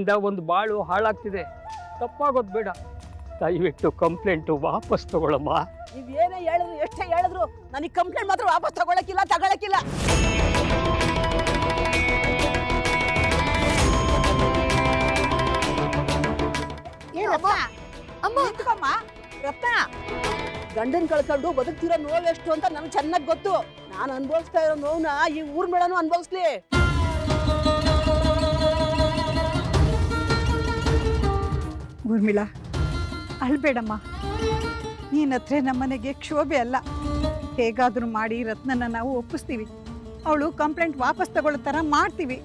ನಿನ್ನಿಂದ ಒಂದು ಬಾಳು ಹಾಳಾಗ್ತಿದೆ. ತಪ್ಪಾಗೋದು ಬೇಡ. ದಯವಿಟ್ಟು ಕಂಪ್ಲೇಂಟು ವಾಪಸ್ ತಗೊಳಮ್ಮ. ನೀವ್ ಏನೇ ಹೇಳಿದ್ರು ಎಷ್ಟೇ ಹೇಳಿದ್ರು ನನಗೆ ಕಂಪ್ಲೇಂಟ್ ಮಾತ್ರ ವಾಪಸ್ ತಗೊಳಕಿಲ್ಲ ತಗೊಳಕಿಲ್ಲ ಅಮ್ಮ. ನಿಂತ್ಕೊಮ್ಮ. ರತ್ನ. ಗಂಡನ್ ಕಳ್ಕೊಂಡು ಬದುಕ್ತಿರೋ ಎಷ್ಟು ಅಂತ ನನಗೆ ಚೆನ್ನಾಗಿ ಗೊತ್ತು. ನಾನು ಅನುಭವಿಸ್ತಾ ಇರೋ ನೋವನ್ನ ಈ ಊರ್ ಮೇಳನು ಅನುಭವಿಸ್ಲಿ. ಊರ್ಮಿಳಾ ಅಳ್ಬೇಡಮ್ಮ. ನೀನ್ ಹತ್ರ ನಮ್ಮನೆಗೆ ಕ್ಷೋಭೆ ಅಲ್ಲ. ಹೇಗಾದರೂ ಮಾಡಿ ರತ್ನನ ನಾವು ಒಪ್ಪಿಸ್ತೀವಿ. ಅವಳು ಕಂಪ್ಲೇಂಟ್ ವಾಪಸ್ ತಗೊಳ್ಳೋ ಥರ ಮಾಡ್ತೀವಿ.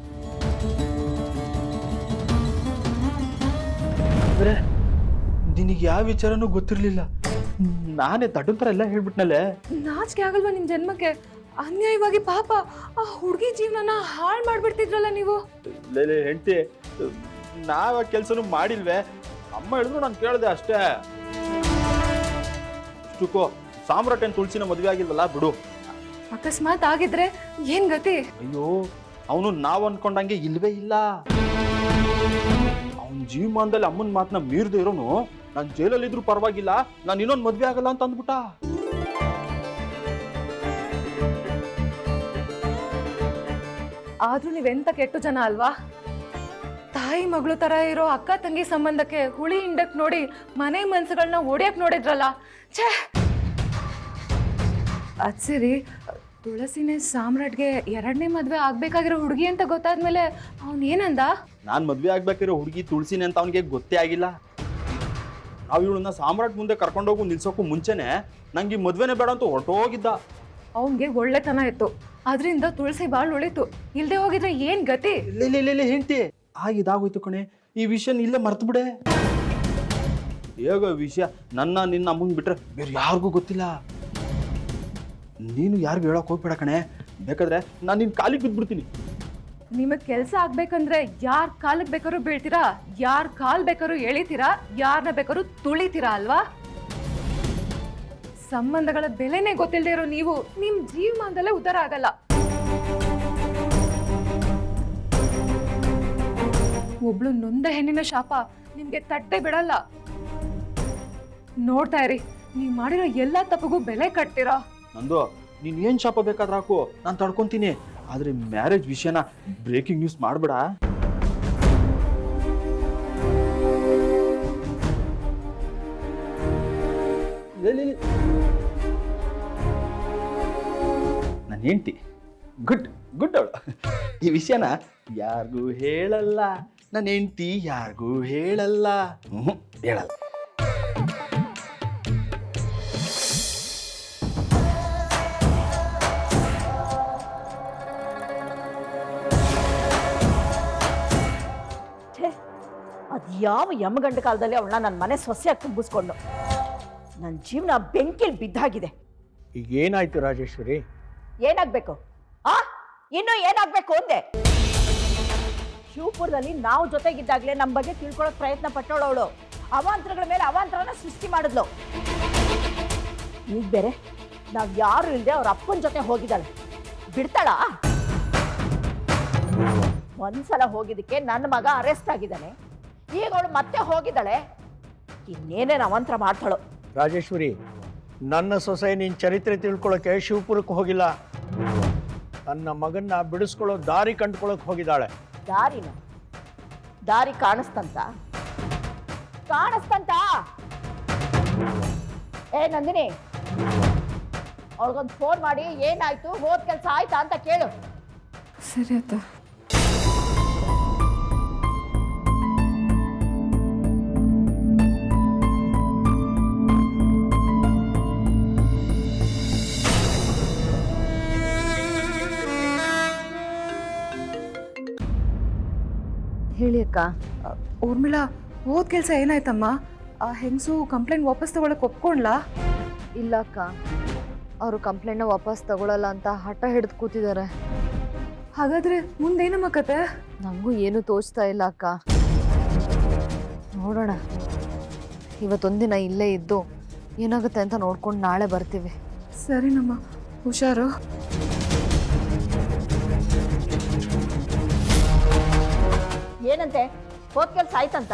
ಅಂದ್ರೆ ನಿನಗೆ ಯಾವ ವಿಚಾರನೂ ಗೊತ್ತಿರಲಿಲ್ಲ. ನಾನೇ ದಡ್ಡನ್ ಥರ ಎಲ್ಲ ಹೇಳ್ಬಿಟ್ನಲ್ಲೇ. ನಾಚಿಕೆ ಆಗಲ್ವಾ ನಿಮ್ ಜನ್ಮಕ್ಕೆ? ಅನ್ಯಾಯವಾಗಿ ಪಾಪ. ಆ ಹುಡುಗಿ ಜೀವನನ ಹಾಳು ಮಾಡ್ಬಿಡ್ತಿದ್ರಲ್ಲ ನೀವು. ಲೇ ಹೆಂಡ್ತಿ ನಾವ ಕೆಲಸನೂ ಮಾಡಿಲ್ವೇ? ಅಮ್ಮ ಹೇಳಿದ್ರು ನಾನು ಕೇಳಿದೆ ಅಷ್ಟೇ. ಇಷ್ಟಕ್ಕೂ ಸಾಮ್ರಾಟನ್ ತುಳಸಿನ ಮದುವೆ ಆಗಿಲ್ವಲ್ಲ ಬಿಡು. ಅಕಸ್ಮಾತ್ ಆಗಿದ್ರೆ ಏನ್ ಗತಿ? ಅಯ್ಯೋ ಅವನು ನಾವ್ ಅನ್ಕೊಂಡಂಗೆ ಇಲ್ವೇ ಇಲ್ಲ. ಅವನ ಜೀವಮಾನದಲ್ಲಿ ಅಮ್ಮನ ಮಾತನ್ನ ಮೀರ್ದೆ ಇರೋನು ನಾನು ಜೈಲಲ್ಲಿದ್ರು ಪರವಾಗಿಲ್ಲ ನಾನು ಇನ್ನೊಂದು ಮದ್ವೆ ಆಗಲ್ಲ ಅಂತ ಅಂದ್ಬಿಟ್ಟ. ಆದ್ರೂ ನೀವೆಂತ ಕೆಟ್ಟು ಜನ ಅಲ್ವಾ? ತಾಯಿ ಮಗಳು ತರ ಇರೋ ಅಕ್ಕ ತಂಗಿ ಸಂಬಂಧಕ್ಕೆ ಹುಳಿ ಹಿಂಡಕ್ ನೋಡಿ ಮನೆ ಮನ್ಸುಗಳನ್ನ ಒಡೆಯಕ್ ನೋಡಿದ್ರಲ್ಲ? ಛೇ! ಅದ್ ಸರಿ ತುಳಸಿನೇ ಸಾಮ್ರಾಟ್ಗೆ ಎರಡನೇ ಮದ್ವೆ ಆಗ್ಬೇಕಾಗಿರೋ ಹುಡುಗಿ ಅಂತ ಗೊತ್ತಾದ್ಮೇಲೆ ಅವ್ನ್ ಏನಂದ? ನಾನು ಮದ್ವೆ ಆಗ್ಬೇಕಿರೋ ಹುಡುಗಿ ತುಳಸಿನಿ ಅಂತ ಅವನಿಗೆ ಗೊತ್ತೇ ಆಗಿಲ್ಲ. ನಾವು ಇವಳನ್ನ ಸಾಮ್ರಾಟ್ ಮುಂದೆ ಕರ್ಕೊಂಡೋಗು ನಿಲ್ಸೋಕ್ಕೂ ಮುಂಚೆನೆ ನಂಗೆ ಈ ಮದ್ವೆನೇ ಬೇಡ ಅಂತ ಹೊರಟೋಗಿದ್ದ. ಅವನ್ಗೆ ಒಳ್ಳೆತನ ಇತ್ತು. ಅದರಿಂದ ತುಳಸಿ ಬಾಳ್ ಉಳಿತು. ಇಲ್ದೆ ಹೋಗಿದ್ರೆ ಏನ್ ಗತಿ? ಇಲ್ಲಿ ಇಲ್ಲಿ ಇಲ್ಲಿ ಹೆಂಡ್ತಿ. ಆಗಿದಾಗೋಯ್ತು ಕಣೆ. ಈ ವಿಷಯ ಇಲ್ಲೇ ಮರ್ತು ಬಿಡೆ ಹೇಗೋ ವಿಷಯ? ನನ್ನ ನಿನ್ನ ಅಮ್ಮನ್ ಬಿಟ್ರೆ ಬೇರೆ ಯಾರಿಗೂ ಗೊತ್ತಿಲ್ಲ. ನೀನು ಯಾರಿಗೂ ಹೇಳಕ್ ಹೋಗ್ಬೇಡ ಕಣೆ. ಬೇಕಾದ್ರೆ ನಾನು ನಿನ್ ಕಾಲಿಗೆ ಬಿದ್ಬಿಡ್ತೀನಿ. ನಿಮಗ್ ಕೆಲ್ಸ ಆಗ್ಬೇಕಂದ್ರೆ ಯಾರ್ ಕಾಲಕ್ ಬೇಕಾದ್ರೂ ಬೀಳ್ತೀರಾ ಯಾರ್ ಕಾಲ್ ಬೇಕಾದ್ರೂ ಎಳಿತೀರಾ ಯಾರನ್ನ ಬೇಕಾದ್ರೂ ತುಳಿತೀರಾ ಅಲ್ವಾ? ಸಂಬಂಧಗಳ ಬೆಲೆನೇ ಗೊತ್ತಿಲ್ಲದೆ ಇರೋ ನೀವು ನಿಮ್ ಜೀವಮಾನದಲ್ಲೇ ಉದ್ಧಾರ ಆಗಲ್ಲ. ಒಬ್ಳು ನೊಂದ ಹೆಣ್ಣಿನ ಶಾಪ. ನಿಮ್ಗೆ ತಟ್ಟೆ ಬಿಡಲ್ಲ. ನೋಡ್ತಾ ಇರಿ, ನೀವ್ ಮಾಡಿರೋ ಎಲ್ಲಾ ತಪ್ಪಗೂ ಬೆಲೆ ಕಟ್ತೀರಾ? ನಂದು, ನೀನ್ ಏನ್ ಶಾಪ ಬೇಕಾದ್ರೆ ಹಾಕು, ನಾನು ತಡ್ಕೊಂತೀನಿ. ಆದ್ರೆ ಮ್ಯಾರೇಜ್ ವಿಷಯನ ಬ್ರೇಕಿಂಗ್ ನ್ಯೂಸ್ ಮಾಡ್ಬೇಡ. ನನ್ನ ಹೆಂಡ್ತಿ, ಗುಡ್ ಗುಡ್ ಅವಳು. ಈ ವಿಷಯನ ಯಾರಿಗೂ ಹೇಳಲ್ಲ. ನನ್ನ ಹೆಂಡ್ತಿ ಯಾರಿಗೂ ಹೇಳಲ್ಲ. ಹ್ಞೂ ಹೇಳಲ್ಲ. ಅದ್ ಯಾವ ಯಮಗಂಡ ಕಾಲದಲ್ಲಿ ಅವಳನ್ನ ನನ್ನ ಮನೆ ಸೊಸೆಯಾಗಿ ತುಂಬಿಸ್ಕೊಂಡು? ನನ್ನ ಜೀವನ ಬೆಂಕಿಲ್ ಬಿದ್ದಾಗಿದೆ. ಈಗ ಏನಾಯ್ತು ರಾಜೇಶ್ವರಿ? ಏನಾಗ್ಬೇಕು? ಆ? ಇನ್ನು ಏನಾಗ್ಬೇಕು ಅಂದೆ? ಶಿವಪುರದಲ್ಲಿ ನಾವು ಜೊತೆಗಿದ್ದಾಗಲೇ ನಮ್ಮ ಬಗ್ಗೆ ತಿಳ್ಕೊಳ್ಳೋಕೆ ಪ್ರಯತ್ನ ಪಟ್ಟೋಳು ಅವಳು. ಅವಾಂತರಗಳ ಮೇಲೆ ಅವಾಂತರನ ಸೃಷ್ಟಿ ಮಾಡಿದ್ಲು. ಈಗ ಬೇರೆ, ನಾವು ಯಾರು ಇಲ್ಲದೆ ಅವ್ರ ಅಪ್ಪನ ಜೊತೆ ಹೋಗಿದ್ದಾಳೆ. ಬಿಡ್ತಾಳ? ಒಂದ್ಸಲ ಹೋಗಿದ್ದಕ್ಕೆ ನನ್ನ ಮಗ ಅರೆಸ್ಟ್ ಆಗಿದ್ದಾನೆ. ಈಗ ಅವಳು ಮತ್ತೆ ಹೋಗಿದ್ದಾಳೆ. ಇನ್ನೇನೇನು ಅವಾಂತರ ಮಾಡ್ತಾಳು? ರಾಜೇಶ್ವರಿ, ನನ್ನ ಸೊಸೆ ನಿನ್ನ ಚರಿತ್ರೆ ತಿಳ್ಕೊಳಕ್ಕೆ ಶಿವಪುರಕ್ಕೆ ಹೋಗಿಲ್ಲ. ತನ್ನ ಮಗನ್ನ ಬಿಡಿಸ್ಕೊಳ್ಳೋ ದಾರಿ ಕಂಡುಕೊಳ್ಳೋಕೆ ಹೋಗಿದ್ದಾಳೆ. ದಾರಿನ ದಾರಿ ಕಾಣಿಸ್ತಂತ? ಕಾಣಿಸ್ತಂತ? ಏ ನಂದಿನಿ, ಅವಳಿಗೊಂದು ಫೋನ್ ಮಾಡಿ ಏನಾಯ್ತು? ಹೋದ್ ಕೆಲಸ ಆಯ್ತಾ ಅಂತ ಕೇಳು. ಸರಿ ಆಯ್ತಾ ಅಕ್ಕ ಊರ್ಮಿಳಾ ಹೋದ ಕೆಲಸ ಏನಾಯ್ತಮ್ಮ? ಆ ಹೆಂಗಸು ಕಂಪ್ಲೇಂಟ್ ವಾಪಸ್ ತಗೊಳಕ್ ಒಪ್ಕೊಂಡ್ಲಾ? ಇಲ್ಲ ಅಕ್ಕ ಅವರು ಕಂಪ್ಲೇಂಟ್ನ ವಾಪಸ್ ತಗೊಳಲ್ಲ ಅಂತ ಹಠ ಹಿಡಿದು ಕೂತಿದ್ದಾರೆ ಹಾಗಾದ್ರೆ ಮುಂದೇನಮ್ಮ ಕತೆ? ನನಗೂ ಏನು ತೋಚ್ತಾ ಇಲ್ಲ ಅಕ್ಕ. ನೋಡೋಣ. ಇವತ್ತೊಂದಿನ ಇಲ್ಲೇ ಇದ್ದು ಏನಾಗುತ್ತೆ ಅಂತ ನೋಡ್ಕೊಂಡು ನಾಳೆ ಬರ್ತೀವಿ. ಸರಿನಮ್ಮ ಹುಷಾರು. ಏನಂತೆ? ಹೋದ ಕೆಲ್ಸ ಆಯ್ತಂತ?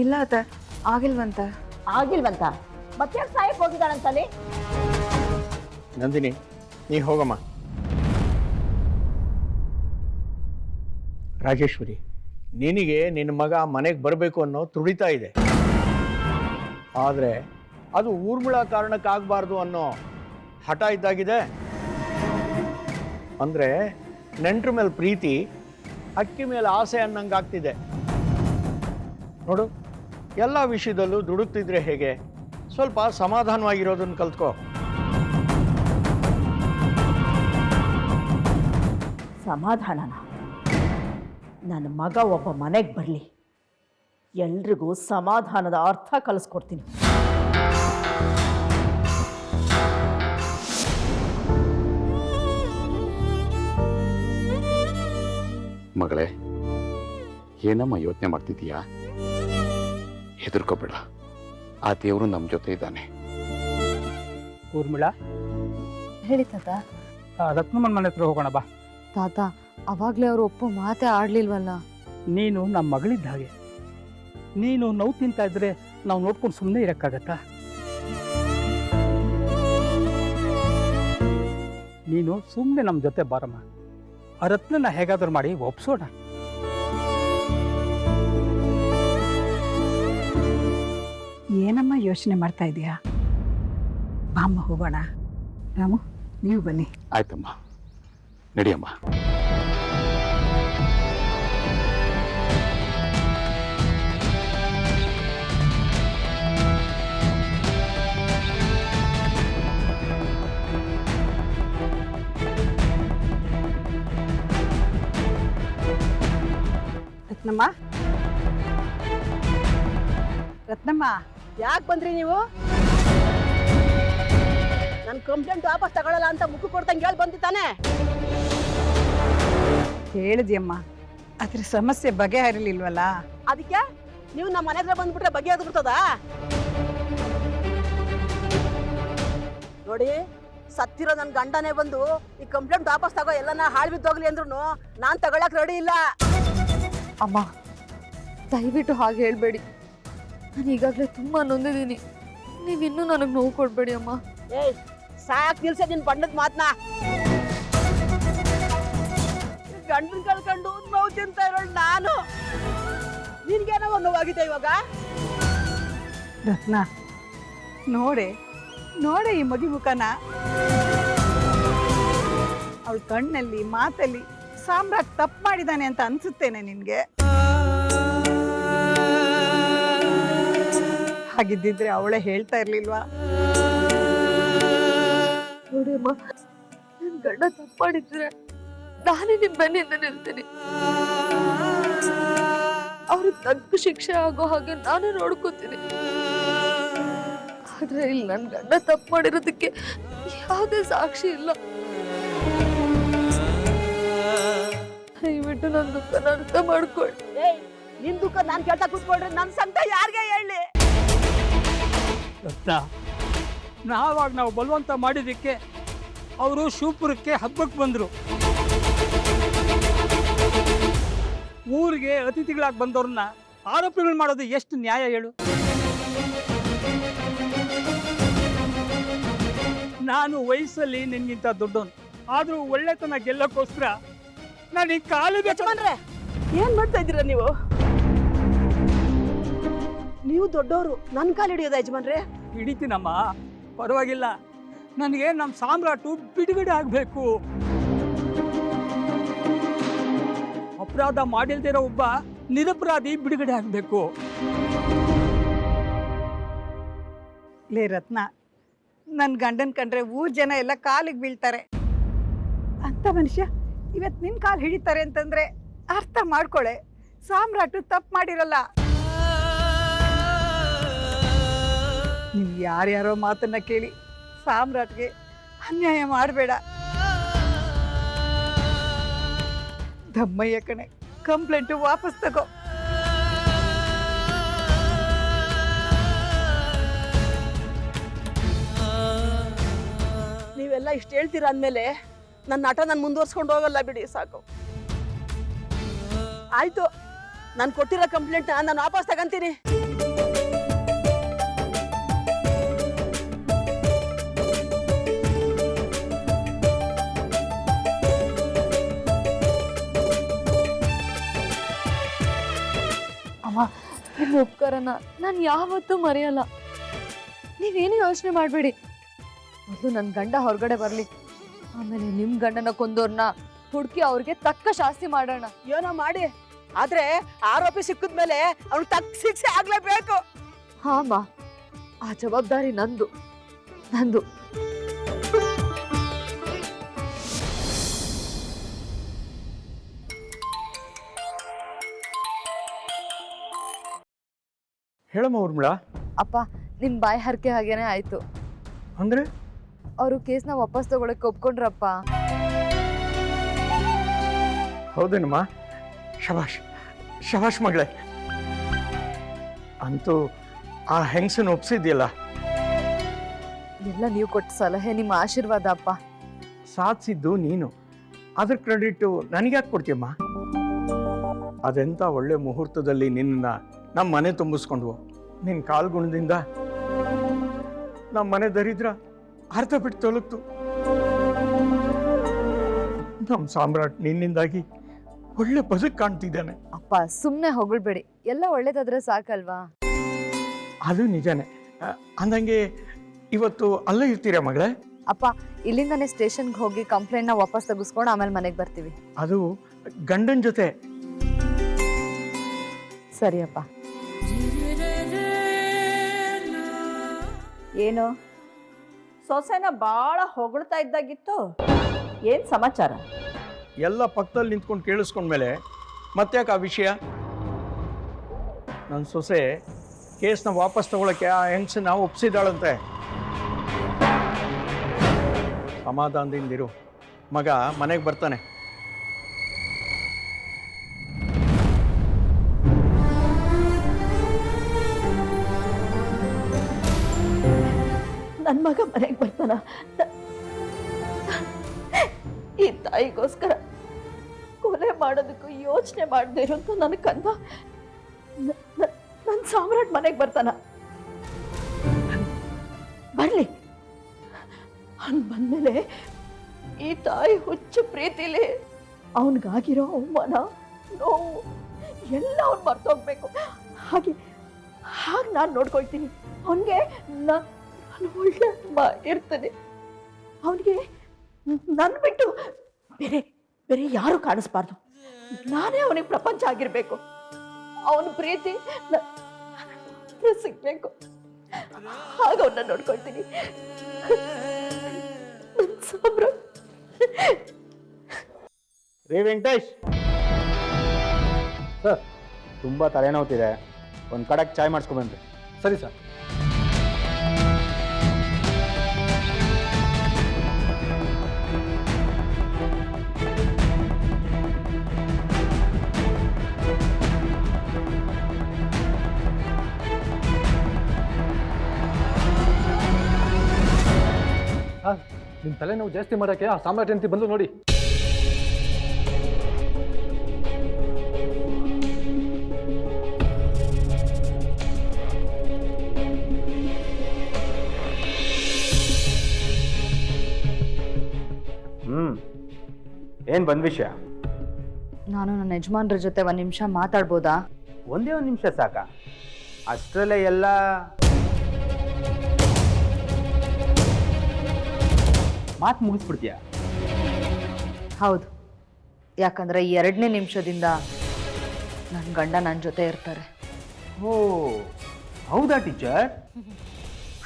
ಇಲ್ಲ ಅತ್ತ ಆಗಿಲ್ವಂತ. ಆಗಿಲ್ವಂತ? ಮತ್ತೆ ಸಾಯಕ್ ಹೋಗಿದ್ದಾಳಂತಲ್ಲಿ? ನಂದಿನಿ ನೀ ಹೋಗಮ್ಮ. ರಾಜೇಶ್ವರಿ ನಿನಗೆ ನಿನ್ನ ಮಗ ಮನೆಗೆ ಬರಬೇಕು ಅನ್ನೋ ತುಡಿತಾ ಇದೆ. ಆದರೆ ಅದು ಊರ್ಮಿಳ ಕಾರಣಕ್ಕಾಗಬಾರ್ದು ಅನ್ನೋ ಹಠ ಇದ್ದಾಗಿದೆ. ಅಂದರೆ ನೆಂಟ್ರ ಮೇಲೆ ಪ್ರೀತಿ ಅಕ್ಕಿ ಮೇಲೆ ಆಸೆ ಅನ್ನಂಗಾಗ್ತಿದೆ. ನೋಡು, ಎಲ್ಲ ವಿಷಯದಲ್ಲೂ ದುಡುಕ್ತಿದ್ರೆ ಹೇಗೆ? ಸ್ವಲ್ಪ ಸಮಾಧಾನವಾಗಿರೋದನ್ನು ಕಲ್ತ್ಕೋ. ಸಮಾಧಾನನ? ನನ್ನ ಮಗ ಒಬ್ಬ ಮನೆಗೆ ಬರಲಿ. ಎಲ್ರಿಗೂ ಸಮಾಧಾನದ ಅರ್ಥ ಕಲಿಸ್ಕೊಡ್ತೀನಿ. ಏನಮ್ಮ ಯೋಚನೆ ಮಾಡ್ತಿದೀಯಾ ಹೆದರ್ಕೋಬೇಡ. ಆ ದೇವರು ನಮ್ಮ ಜೊತೆ ಇದ್ದಾನೆ. ಊರ್ಮಿಳಾ? ಹೇಳಿ ತಾತ. ಆ, ರತ್ನಮ್ಮನ ಮನೆ ಹತ್ರ ಹೋಗೋಣ ಬಾ. ತಾತ ಅವಾಗ್ಲೇ ಅವ್ರು ಒಪ್ಪು ಮಾತೇ ಆಡ್ಲಿಲ್ವಲ್ಲ? ನೀನು ನಮ್ಮ ಮಗಳಿದ್ದ ಹಾಗೆ. ನೀನು ನೋವು ತಿಂತಾ ಇದ್ರೆ ನಾವು ನೋಡ್ಕೊಂಡು ಸುಮ್ಮನೆ ಇರೋಕ್ಕಾಗತ್ತಾ? ನೀನು ಸುಮ್ಮನೆ ನಮ್ಮ ಜೊತೆ ಬಾರಮ್ಮ. ಆ ರತ್ನನ ಹೇಗಾದ್ರೂ ಮಾಡಿ ಒಪ್ಸೋಣ. ಏನಮ್ಮ ಯೋಚನೆ ಮಾಡ್ತಾ ಇದೀಯಾ? ಬಾಮ್ಮ ಹೋಗೋಣ. ರಾಮು ನೀವು ಬನ್ನಿ. ಆಯ್ತಮ್ಮ. ನಡಿಯಮ್ಮ. ರತ್ನಮ್ಮ? ರತ್ನಮ್ಮ? ಯಾಕೆ ಬಂದ್ರಿ ನೀವು? ನನ್ನ ಕಂಪ್ಲೇಂಟ್ ವಾಪಸ್ ತಗೊಳ್ಳಲ್ಲ ಅಂತ ಮುಖ ಕೊಡ್ತಂಗೆ ಹೇಳಿ ಬಂದಿದ್ದಾನೆ ಹೇಳಿದ್ಯಮ್ಮ ಅದ್ರ ಸಮಸ್ಯೆ ಬಗೆಹರಿಲಿಲ್ವಲ್ಲ? ಅದಕ್ಕೆ? ನೀವು ನಮ್ಮ ಮನೆ ಹತ್ರ ಬಂದ್ಬಿಟ್ರೆ ಬಗೆ ಅದು ನೋಡಿ ಸತ್ತಿರೋ ನನ್ನ ಗಂಡನೇ ಬಂದು ಈ ಕಂಪ್ಲೇಂಟ್ ವಾಪಸ್ ತಗೋ ಎಲ್ಲನ ಹಾಳು ಬಿದ್ದೋಗ್ಲಿ ಅಂದ್ರು ನಾನು ತಗೊಳಕ್ ರೆಡಿ ಇಲ್ಲ. ಅಮ್ಮ ದಯವಿಟ್ಟು ಹಾಗೆ ಹೇಳ್ಬೇಡಿ. ನಾನು ಈಗಾಗಲೇ ತುಂಬ ನೊಂದಿದ್ದೀನಿ. ನೀವಿನ್ನೂ ನನಗೆ ನೋವು ಕೊಡಬೇಡಿ ಅಮ್ಮ. ಏಯ್ ಸಾಕ್ ನಿಲ್ಸೆ ನಿನ್ ಪಂಡದ ಮಾತನ. ಗಂಡನ್ ಕಳ್ಕೊಂಡು ನೋವು ತಿಂತ ಇರೋಳು ನಾನು. ನಿನ್ಗೇನೋ ನೋವಾಗಿದೆ ಇವಾಗ? ರತ್ನ ನೋಡೆ ನೋಡೆ ಈ ಮಗಿ ಮುಖನ. ಅವಳ ಕಣ್ಣಲ್ಲಿ ಮಾತಲ್ಲಿ ಸಾಮ್ರಾಟ್ ತಪ್ಪು ಮಾಡಿದಾನೆ ಅಂತ ಅನ್ಸುತ್ತೇನೆ ನಿನ್ಗೆ. ಹಾಗಿದ್ದಿದ್ರೆ ಅವಳೇ ಹೇಳ್ತಾ ಇರ್ಲಿಲ್ವಾ? ಗಂಡ ತಪ್ಪು ಮಾಡಿದ್ರೆ ನಾನೇ ನಿಮ್ಮ ಬೆನ್ನಿಂದ ನಿಲ್ತೀನಿ. ಅವ್ರಿಗೆ ತಕ್ಕ ಶಿಕ್ಷೆ ಆಗೋ ಹಾಗೆ ನಾನು ನೋಡ್ಕೋತೀನಿ. ಆದ್ರೆ ಇಲ್ಲಿ ನನ್ನ ಗಂಡ ತಪ್ಪು ಮಾಡಿರೋದಕ್ಕೆ ಯಾವುದೇ ಸಾಕ್ಷಿ ಇಲ್ಲ. ದಯವಿಟ್ಟು ನನ್ನ ದುಃಖ ಅರ್ಥ ಮಾಡ್ಕೊಳ್ಳಿ. ನಿನ್ ದುಃಖ ನಾನ್ ಕೇಳ್ತಾ ಕೂತ್ಕೊಂಡ್ರೆ ನನ್ ಸಂತ ಯಾರಿಗೆ ಹೇಳಿ? ರತ್ನ ನಾವಾಗ ನಾವು ಬಲವಂತ ಮಾಡಿದ್ದಕ್ಕೆ ಅವರು ಶಿವಪುರಕ್ಕೆ ಹಬ್ಬಕ್ಕೆ ಬಂದರು. ಊರಿಗೆ ಅತಿಥಿಗಳಾಗಿ ಬಂದವ್ರನ್ನ ಆರೋಪಿಗಳು ಮಾಡೋದು ಎಷ್ಟು ನ್ಯಾಯ ಹೇಳು? ನಾನು ವಯಸ್ಸಲ್ಲಿ ನಿನ್ಗಿಂತ ದೊಡ್ಡವನು ಆದರೂ ಒಳ್ಳೆತನ ಗೆಲ್ಲಕ್ಕೋಸ್ಕರ ನಾನು ಈ ಕಾಲು ಏನ್ ಮಾಡ್ತಾ ಇದ್ದೀರಾ ನೀವು? ನೀವು ದೊಡ್ಡವರು ನನ್ನ ಕಾಲು ಹಿಡಿಯೋದ ಯಜಮಾನ್ರೆ? ಹಿಡಿತೀನಮ್ಮ ಪರವಾಗಿಲ್ಲ. ನನಗೆ ನಮ್ಮ ಸಾಮ್ರಾಟು ಬಿಡುಗಡೆ ಆಗಬೇಕು. ಅಪರಾಧ ಮಾಡಿಲ್ದಿರೋ ಒಬ್ಬ ನಿರಪರಾಧಿ ಬಿಡುಗಡೆ ಆಗಬೇಕು. ಲೇ ರತ್ನ ನನ್ನ ಗಂಡನ ಕಂಡ್ರೆ ಊರ್ ಜನ ಎಲ್ಲ ಕಾಲಿಗೆ ಬೀಳ್ತಾರೆ. ಅಂತ ಮನುಷ್ಯ ಇವತ್ತು ನಿನ್ನ ಕಾಲು ಹಿಡಿತಾರೆ ಅಂತಂದ್ರೆ ಅರ್ಥ ಮಾಡ್ಕೊಳೆ. ಸಾಮ್ರಾಟು ತಪ್ಪು ಮಾಡಿರಲ್ಲ. ನೀವು ಯಾರ್ಯಾರೋ ಮಾತನ್ನ ಕೇಳಿ ಸಾಮ್ರಾಟ್ಗೆ ಅನ್ಯಾಯ ಮಾಡಬೇಡ. ದಮ್ಮಯ್ಯ ಕಣೆ, ಕಂಪ್ಲೇಂಟು ವಾಪಸ್ ತಗೋ. ನೀವೆಲ್ಲ ಇಷ್ಟು ಹೇಳ್ತೀರ ಅಂದಮೇಲೆ ನನ್ನ ನಟ ನಾನು ಮುಂದುವರ್ಸ್ಕೊಂಡು ಹೋಗಲ್ಲ ಬಿಡಿ, ಸಾಕು. ಆಯಿತು, ನಾನು ಕೊಟ್ಟಿರೋ ಕಂಪ್ಲೇಂಟ್ನ ನಾನು ವಾಪಸ್ ತಗೊಂತೀನಿ. ಅಮ್ಮ ನಿಮ್ಮ ಉಪಕಾರನ ನಾನು ಯಾವತ್ತೂ ಮರೆಯಲ್ಲ. ನೀವೇನು ಯೋಚನೆ ಮಾಡಬೇಡಿ. ಮೊದಲು ನನ್ನ ಗಂಡ ಹೊರಗಡೆ ಬರಲಿ. ಆಮೇಲೆ ನಿಮ್ಮ ಗಂಡನ ಕೊಂದೋರ್ನ ಹುಡುಕಿ ಅವ್ರಿಗೆ ತಕ್ಕ ಶಾಸ್ತಿ ಮಾಡೋಣ. ಏನೋ ಮಾಡಿ. ಆದ್ರೆ ಆರೋಪಿ ಸಿಕ್ಕಿದ್ಮೇಲೆ ಅವ್ನು ತಕ್ಕ ಶಿಕ್ಷೆ ಆಗಲೇಬೇಕು. ಹಾಂ ಮಾ ಆ ಜವಾಬ್ದಾರಿ ನಂದು. ನಂದು. ಹೇಳಮ್ಮ ಊರ್ಮಿಳ? ಅಪ್ಪ ನಿಮ್ ಬಾಯಿ ಹರಕೆ ಹಾಗೇನೆ ಆಯ್ತು. ಅಂದ್ರೆ? ಅವರು ಕೇಸ್ನ ವಾಪಸ್ ತಗೊಳಕ್ ಒಪ್ಕೊಂಡ್ರಪ್ಪ. ಹೌದೇನಮ್ಮ? ಶಭಾಷ್ ಶಭಾಷ್ ಮಗಳೇ. ಅಂತೂ ಆ ಹೆಂಗಸನ್ನು ಒಪ್ಸಿದ್ಯಲ್ಲ? ಎಲ್ಲ ನೀವು ಕೊಟ್ಟ ಸಲಹೆ ನಿಮ್ಮ ಆಶೀರ್ವಾದ ಅಪ್ಪ. ಸಾಧಿಸಿದ್ದು ನೀನು. ಅದ್ರ ಕ್ರೆಡಿಟು ನನಗ್ಯಾಕೆ ಕೊಡ್ತೀಯಮ್ಮ? ಅದೆಂಥ ಒಳ್ಳೆ ಮುಹೂರ್ತದಲ್ಲಿ ನಿನ್ನ ನಮ್ಮ ಮನೆ ತುಂಬಿಸ್ಕೊಂಡ್ವು. ನಿನ್ನ ಕಾಲ್ಗುಣದಿಂದ ನಮ್ಮ ಮನೆ ದರಿದ್ರ ಅರ್ಥ ಬಿಟ್ಟು ತೊಲಗ್ತು. ನಮ್ಮ ಸಾಮ್ರಾಟ್ ನಿನ್ನಿಂದಾಗಿ ಒಳ್ಳೆ ಬದುಕು ಕಾಣ್ತಿದ್ದಾನೆ. ಅಪ್ಪ ಸುಮ್ಮನೆ ಹೊಗಳ್ಬೇಡಿ. ಎಲ್ಲ ಒಳ್ಳೇದಾದ್ರೆ ಸಾಕಲ್ವಾ? ಅದು ನಿಜಾನೇ. ಆ, ಅಂದಂಗೆ ಇವತ್ತು ಅಲ್ಲೇ ಇರ್ತೀರಾ ಮಗಳೇ? ಅಪ್ಪ ಇಲ್ಲಿಂದಾನೇ ಸ್ಟೇಷನ್ಗೆ ಹೋಗಿ ಕಂಪ್ಲೇಂಟ್ನ ವಾಪಸ್ ತಗಿಸ್ಕೊಂಡು ಆಮೇಲೆ ಮನೆಗೆ ಬರ್ತೀವಿ. ಅದು ಗಂಡನ ಜೊತೆ. ಸರಿ ಅಪ್ಪ. ಏನು? ಸೊಸೆನ ಭಾಳ ಹೊಗಳ್ತಾ ಇದ್ದಾಗಿತ್ತು. ಏನು ಸಮಾಚಾರ? ಎಲ್ಲ ಪಕ್ಕದಲ್ಲಿ ನಿಂತ್ಕೊಂಡು ಕೇಳಿಸ್ಕೊಂಡ್ಮೇಲೆ ಮತ್ತ್ಯಾಕೆ ಆ ವಿಷಯ? ನನ್ನ ಸೊಸೆ ಕೇಸ್ನ ವಾಪಸ್ ತಗೊಳಕ್ಕೆ ಆ ಹೆಂಗ್ಸನ್ನ ಒಪ್ಸಿದಾಳಂತೆ ಸಮಾಧಾನದಿಂದಿರು ಮಗ ಮನೆಗೆ ಬರ್ತಾನೆ. ನನ್ನ ಮಗ ಮನೆಗೆ ಬರ್ತಾನ. ಈ ತಾಯಿಗೋಸ್ಕರ ಕೊಲೆ ಮಾಡೋದಕ್ಕೂ ಯೋಚನೆ ಮಾಡದೇ ಇರೋಂತ ನನ್ನ ಕಂದ ನನ್ನ ಸಾಮ್ರಾಟ್ ಮನೆಗೆ ಬರ್ತಾನ. ಬರ್ಲಿ. ಅವ್ನು ಬಂದ್ಮೇಲೆ ಈ ತಾಯಿ ಹುಚ್ಚು ಪ್ರೀತಿಲಿ ಅವನಿಗಾಗಿರೋ ಅವಮಾನ, ನೋವು ಎಲ್ಲ ಅವ್ನು ಮರ್ತೋಗ್ಬೇಕು ಹಾಗೆ ಹಾಗೆ ನಾನು ನೋಡ್ಕೊಳ್ತೀನಿ. ಅವನಿಗೆ ನಾನು ಒಳ್ಳೆ ಅಮ್ಮ ಇರ್ತದೆ ಅವನಿಗೆ ನನ್ನ ಬಿಟ್ಟು ಬೇರೆ ಬೇರೆ ಯಾರು ಕಾಣಿಸ್ಬಾರ್ದು. ನಾನೇ ಅವನಿಗೆ ಪ್ರಪಂಚ ಆಗಿರ್ಬೇಕು. ಅವನ ಪ್ರೀತಿ ಸಿಗ್ಬೇಕು. ಹಾಗ ಅವನ್ನ ನೋಡ್ಕೊಳ್ತೀನಿ. ರೇ ವೆಂಕಟೇಶ್. ಸರ್ ತುಂಬ ತಲೆನೋವ್ತಿದೆ. ಒಂದು ಕಡಕ್ ಚಾಯ್ ಮಾಡಿಸ್ಕೊಂಬನ್ರಿ ಸರಿ ಸರ್. ನಿಮ್ಮ ತಲೆನೋವು ಜಾಸ್ತಿ ಮಾಡಕ್ಕೆ ಆ ಸಾಮ್ರಾಟ್ ಅಂತ ಬಂದು ನೋಡಿ. ಹ್ಮ್. ಏನ್ ಬಂದ್ ವಿಷಯ? ನಾನು ನನ್ನ ಯಜಮಾನ್ರ ಜೊತೆ ಒಂದು ನಿಮಿಷ ಮಾತಾಡ್ಬೋದಾ? ಒಂದೇ ಒಂದು ನಿಮಿಷ ಸಾಕ? ಅಷ್ಟರಲ್ಲೇ ಎಲ್ಲ ಮಾತು ಮುಗಿಸ್ಬಿಡ್ತೀಯ? ಹೌದು. ಯಾಕಂದ್ರೆ ಈ ಎರಡನೇ ನಿಮಿಷದಿಂದ ನನ್ನ ಗಂಡ ನನ್ನ ಜೊತೆ ಇರ್ತಾರೆ. ಓ ಹೌದಾ ಟೀಚರ್?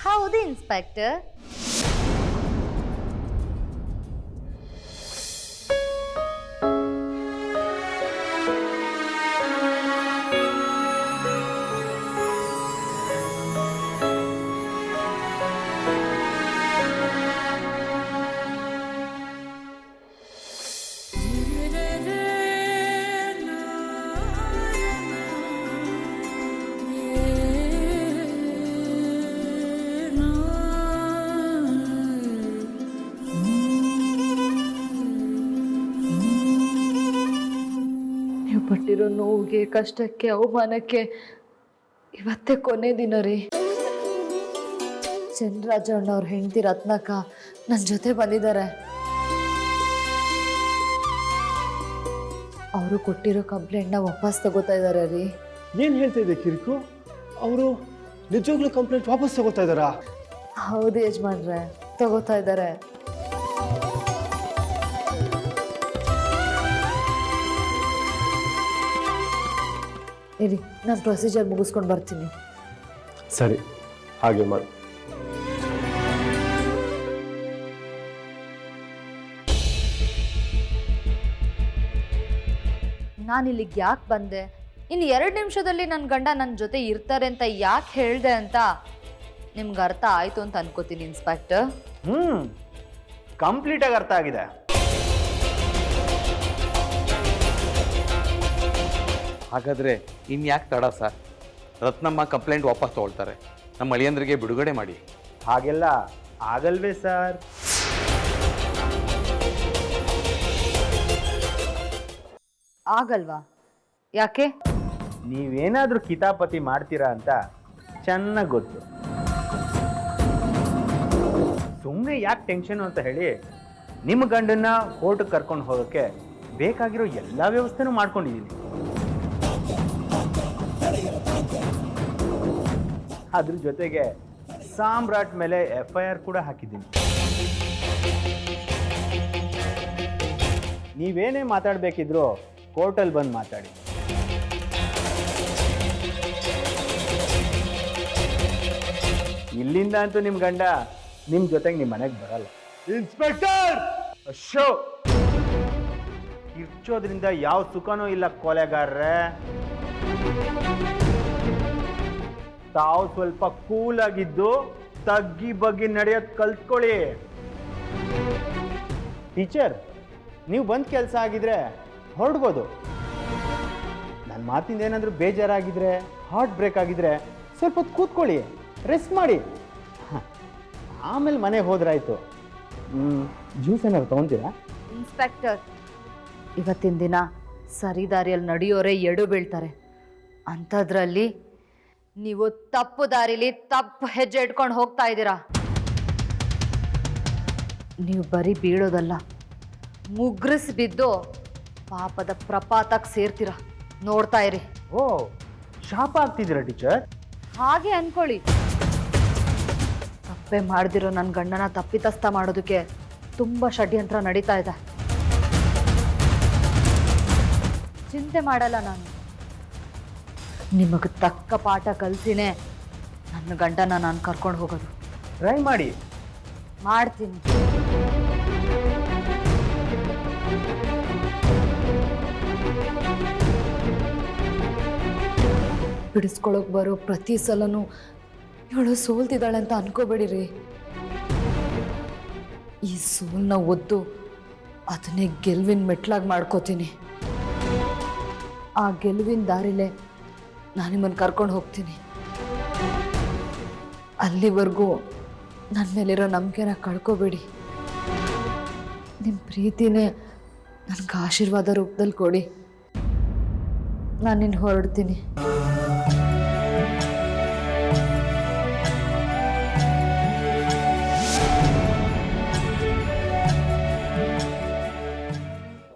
ಹೌದು ಇನ್ಸ್ಪೆಕ್ಟರ್. ಪಟ್ಟಿರೋ ನೋವಿಗೆ ಕಷ್ಟಕ್ಕೆ ಅವಮಾನಕ್ಕೆ. ಇವತ್ತೇ ಕೊನೆ ದಿನ ರೀ ಚಂದ್ರಾಜಣ್ಣ ಅವ್ರ ಹೆಂಡತಿ ರತ್ನಕ್ಕ ನನ್ನ ಜೊತೆ ಬಂದಿದ್ದಾರೆ. ಅವರು ಕೊಟ್ಟಿರೋ ಕಂಪ್ಲೇಂಟ್ನ ವಾಪಸ್ ತಗೋತಾ ಇದ್ದಾರೆ ರೀ. ಏನು ಹೇಳ್ತಾ ಇದೆ ಕಿರಿಕು? ಅವರು ನಿಜವಾಗ್ಲೂ ಕಂಪ್ಲೇಂಟ್ ವಾಪಸ್ ತಗೋತಾ ಇದ್ದಾರಾ ಹೌದು ಯಜಮಾನ್ರೆ ತಗೋತಾ ಇದ್ದಾರೆ ಇರಿ ನಾನು ಪ್ರೊಸೀಜರ್ ಮುಗಿಸ್ಕೊಂಡು ಬರ್ತೀನಿ. ಸರಿ ಹಾಗೆ ಮಾಡಿ. ನಾನು ಇಲ್ಲಿಗೆ ಯಾಕೆ ಬಂದೆ? ಇನ್ನು ಎರಡು ನಿಮಿಷದಲ್ಲಿ ನನ್ನ ಗಂಡ ನನ್ನ ಜೊತೆ ಇರ್ತಾರೆ ಅಂತ ಯಾಕೆ ಹೇಳಿದೆ ಅಂತ ನಿಮ್ಗೆ ಅರ್ಥ ಆಯಿತು ಅಂತ ಅನ್ಕೋತೀನಿ ಇನ್ಸ್ಪೆಕ್ಟರ್. ಹ್ಞೂ ಕಂಪ್ಲೀಟಾಗಿ ಅರ್ಥ ಆಗಿದೆ. ಹಾಗಾದ್ರೆ ಇನ್ಯಾಕೆ ತಡ ಸರ್? ರತ್ನಮ್ಮ ಕಂಪ್ಲೇಂಟ್ ವಾಪಸ್ ತಗೊಳ್ತಾರೆ. ನಮ್ಮ ಅಳಿಯಂದ್ರಿಗೆ ಬಿಡುಗಡೆ ಮಾಡಿ. ಹಾಗೆಲ್ಲ ಆಗಲ್ವೇ ಸರ್. ಆಗಲ್ವಾ? ಯಾಕೆ? ನೀವೇನಾದರೂ ಕಿತಾಪತಿ ಮಾಡ್ತೀರಾ ಅಂತ ಚೆನ್ನಾಗಿ ಗೊತ್ತು. ಸುಮ್ಮನೆ ಯಾಕೆ ಟೆನ್ಷನ್ ಅಂತ ಹೇಳಿ ನಿಮ್ಮ ಗಂಡನ್ನ ಕೋರ್ಟ್ಗೆ ಕರ್ಕೊಂಡು ಹೋಗೋಕ್ಕೆ ಬೇಕಾಗಿರೋ ಎಲ್ಲ ವ್ಯವಸ್ಥೆನೂ ಮಾಡ್ಕೊಂಡಿದ್ದೀನಿ ಅದ್ರ ಜೊತೆಗೆ ಸಾಮ್ರಾಟ್ ಮೇಲೆ ಎಫ್ ಐ ಆರ್ ಕೂಡ ಹಾಕಿದ್ದೀನಿ. ನೀವೇನೇ ಮಾತಾಡಬೇಕಿದ್ರು ಕೋರ್ಟಲ್ಲಿ ಬಂದು ಮಾತಾಡಿ. ಇಲ್ಲಿಂದ ಅಂತೂ ನಿಮ್ಮ ಗಂಡ ನಿಮ್ಮ ಜೊತೆಗೆ ನಿಮ್ಮ ಮನೆಗೆ ಬರಲ್ಲ. ಇನ್ಸ್ಪೆಕ್ಟರ್! ಅಶೋ! ಕಿರ್ಚೋದ್ರಿಂದ ಯಾವ ಸುಖನೂ ಇಲ್ಲ ಕೊಲೆಗಾರರೇ. ತಾವು ಸ್ವಲ್ಪ ಕೂಲ್ ಆಗಿದ್ದು ತಗ್ಗಿ ಬಗ್ಗಿ ನಡೆಯೋದು ಕಲ್ತ್ಕೊಳ್ಳಿ. ಟೀಚರ್ ನೀವು ಬಂದ್ ಕೆಲಸ ಆಗಿದ್ರೆ ಹೊರಡ್ಬೋದು. ನನ್ನ ಮಾತಿಂದ ಏನಾದರೂ ಬೇಜಾರಾಗಿದ್ರೆ ಹಾರ್ಟ್ ಬ್ರೇಕ್ ಆಗಿದ್ರೆ ಸ್ವಲ್ಪ ಹೊತ್ತು ಕೂತ್ಕೊಳ್ಳಿ ರೆಸ್ಟ್ ಮಾಡಿ. ಹ, ಆಮೇಲೆ ಮನೆಗೆ ಹೋದ್ರಾಯ್ತು. ಜ್ಯೂಸ್ ಏನಾದ್ರು ತೊಗೊತೀರಾ? ಇನ್ಸ್ಪೆಕ್ಟರ್ ಇವತ್ತಿನ ದಿನ ಸರಿ ದಾರಿಯಲ್ಲಿ ನಡೆಯೋರೇ ಎಡು ಬೀಳ್ತಾರೆ. ಅಂಥದ್ರಲ್ಲಿ ನೀವು ತಪ್ಪು ದಾರಿಲಿ ತಪ್ಪು ಹೆಜ್ಜೆ ಇಟ್ಕೊಂಡು ಹೋಗ್ತಾ ಇದ್ದೀರಾ? ನೀವು ಬರೀ ಬೀಳೋದಲ್ಲ ಮುಗ್ರಿಸಿ ಬಿದ್ದು ಪಾಪದ ಪ್ರಪಾತಕ್ಕೆ ಸೇರ್ತೀರ? ನೋಡ್ತಾ ಇರಿ. ಓ ಶಾಪ ಆಗ್ತಿದ್ದೀರಾ ಟೀಚರ್? ಹಾಗೆ ಅನ್ಕೊಳ್ಳಿ. ತಪ್ಪೆ ಮಾಡ್ದಿರೋ ನನ್ನ ಗಂಡನ ತಪ್ಪಿತಸ್ಥ ಮಾಡೋದಕ್ಕೆ ತುಂಬ ಷಡ್ಯಂತ್ರ ನಡೀತಾ ಇದೆ. ಚಿಂತೆ ಮಾಡಲ್ಲ ನಾನು. ನಿಮಗೆ ತಕ್ಕ ಪಾಠ ಕಲ್ಸಿನೆ ನನ್ನ ಗಂಡನ ನಾನು ಕರ್ಕೊಂಡು ಹೋಗೋದು. ಟ್ರೈ ಮಾಡಿ. ಮಾಡ್ತೀನಿ. ಬಿಡಿಸ್ಕೊಳಕ್ ಬರೋ ಪ್ರತಿ ಸಲನು ಇವಳು ಸೋಲ್ತಿದ್ದಾಳೆ ಅಂತ ಅನ್ಕೋಬೇಡಿರಿ. ಈ ಸೋಲ್ನ ಒದ್ದು ಅದನ್ನೇ ಗೆಲುವಿನ ಮೆಟ್ಲಾಗಿ ಮಾಡ್ಕೋತೀನಿ. ಆ ಗೆಲುವಿನ ದಾರಿಲೇ ನಾನು ನಿಮ್ಮನ್ನು ಕರ್ಕೊಂಡು ಹೋಗ್ತೀನಿ. ಅಲ್ಲಿವರೆಗೂ ನನ್ನ ಮೇಲಿರೋ ನಂಬಿಕೆನ ಕಳ್ಕೊಬೇಡಿ. ನಿಮ್ಮ ಪ್ರೀತಿನೇ ನನಗೆ ಆಶೀರ್ವಾದ ರೂಪದಲ್ಲಿ ಕೊಡಿ. ನಾನು ನಿನ್ನ ಹೊರಡ್ತೀನಿ.